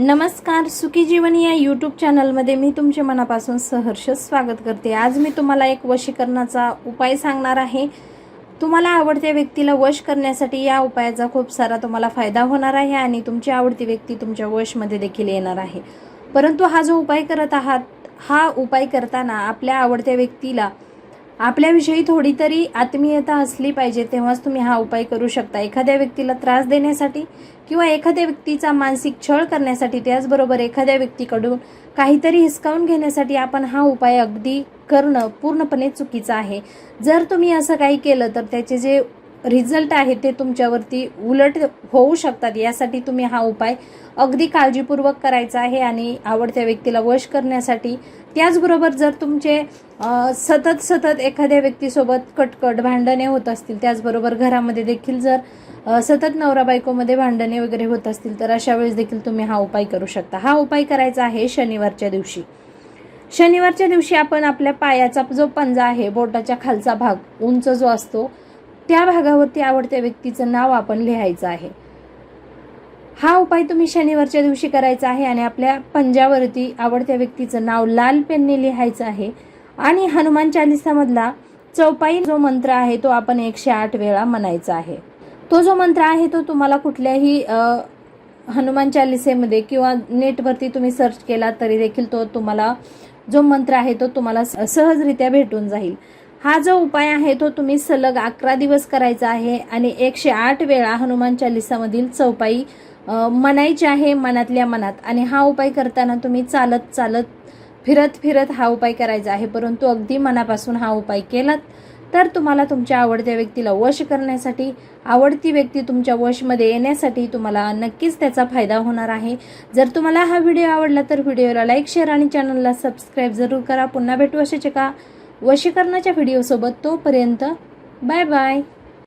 नमस्कार सुखी जीवन या यूट्यूब चॅनलमध्ये मी तुमचे मनापासून सहर्ष स्वागत करते. आज मी तुम्हाला एक वशीकरणाचा उपाय सांगणार आहे. तुम्हाला आवडत्या व्यक्तीला वश करण्यासाठी या उपायाचा खूप सारा तुम्हाला फायदा होणार आहे आणि तुमची आवडती व्यक्ती तुमच्या वशमध्ये देखील येणार आहे. परंतु हा जो उपाय करत आहात हा उपाय करताना आपल्या आवडत्या व्यक्तीला आपल्याविषयी थोडी तरी आत्मीयता असली पाहिजे तेव्हाच तुम्ही हा उपाय करू शकता. एखाद्या व्यक्तीला त्रास देण्यासाठी किंवा एखाद्या व्यक्तीचा मानसिक छळ करण्यासाठी त्याचबरोबर एखाद्या व्यक्तीकडून काहीतरी हिसकावून घेण्यासाठी आपण हा उपाय अगदी करणं पूर्णपणे चुकीचं आहे. जर तुम्ही असं काही केलं तर त्याचे जे रिझल्ट आहे ते तुमच्यावरती उलट होऊ शकतात. यासाठी तुम्ही हा उपाय अगदी काळजीपूर्वक करायचा आहे आणि आवडत्या व्यक्तीला वश करण्यासाठी. त्याचबरोबर जर तुमचे सतत सतत एखाद्या व्यक्तीसोबत कटकट भांडणे होत असतील त्याचबरोबर घरामध्ये देखील जर सतत नवरा बायकोमध्ये भांडणे वगैरे होत असतील तर अशा वेळेस देखील तुम्ही हा उपाय करू शकता. हा उपाय करायचा आहे शनिवारच्या दिवशी. शनिवारच्या दिवशी आपण आपल्या पायाचा जो पंजा आहे बोटाच्या खालचा भाग उंच जो असतो त्या भागावरती आवडत्या व्यक्तीचं नाव आपण लिहायचं आहे. हा उपाय तुम्ही शनिवारच्या दिवशी करायचा आहे आणि आपल्या पंजावरती आवडत्या व्यक्तीचं नाव लाल पेनने लिहायचं आहे. आणि हनुमान चालिसामधला चौपाई जो मंत्र आहे तो आपण एकशे आठ वेळा म्हणायचा आहे. तो जो मंत्र आहे तो तुम्हाला कुठल्याही हनुमान चालिसेमध्ये किंवा नेटवरती तुम्ही सर्च केला तरी देखील तो तुम्हाला जो मंत्र आहे तो तुम्हाला सहजरित्या भेटून जाईल. हा जो उपाय आहे तो तुम्ही सलग अकरा दिवस करायचा आहे आणि एकशे आठ वेळा हनुमान चालिसामधील चौपाई म्हणायची आहे मनातल्या मनात. आणि हा उपाय करताना तुम्ही चालत चालत फिरत फिरत हा उपाय करायचा आहे. परंतु अगदी मनापासून हा उपाय केलात तर तुम्हाला तुमच्या आवडत्या व्यक्तीला वश करण्यासाठी आवडती व्यक्ती तुमच्या वशमध्ये येण्यासाठी तुम्हाला नक्कीच त्याचा फायदा होणार आहे. जर तुम्हाला हा व्हिडिओ आवडला तर व्हिडिओला लाईक शेअर आणि चॅनलला सबस्क्राईब जरूर करा. पुन्हा भेटू अशाच एका वशीकरणाच्या व्हिडिओसोबत तोपर्यंत बाय बाय